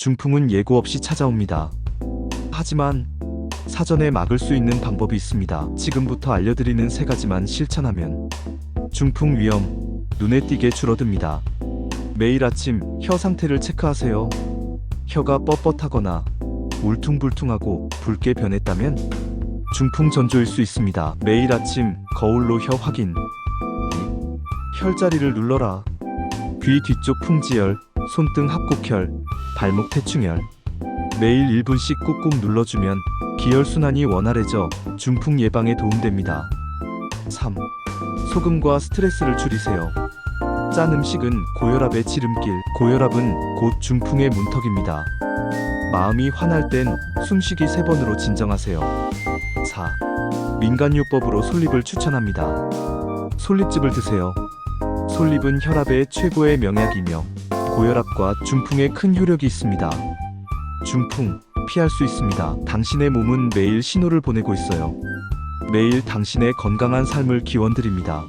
중풍은 예고 없이 찾아옵니다. 하지만 사전에 막을 수 있는 방법이 있습니다. 지금부터 알려드리는 세 가지만 실천하면 중풍 위험 눈에 띄게 줄어듭니다. 매일 아침 혀 상태를 체크하세요. 혀가 뻣뻣하거나 울퉁불퉁하고 붉게 변했다면 중풍 전조일 수 있습니다. 매일 아침 거울로 혀 확인. 혈자리를 눌러라. 귀 뒤쪽 풍지열, 손등 합곡혈, 발목 태충혈. 매일 1분씩 꾹꾹 눌러주면 기혈 순환이 원활해져 중풍 예방에 도움됩니다. 3. 소금과 스트레스를 줄이세요. 짠 음식은 고혈압의 지름길. 고혈압은 곧 중풍의 문턱입니다. 마음이 화날 땐 숨쉬기 3번으로 진정하세요. 4. 민간요법으로 솔잎을 추천합니다. 솔잎즙을 드세요. 솔잎은 혈압의 최고의 명약이며 고혈압과 중풍에 큰 효력이 있습니다. 중풍 피할 수 있습니다. 당신의 몸은 매일 신호를 보내고 있어요. 매일 당신의 건강한 삶을 기원드립니다.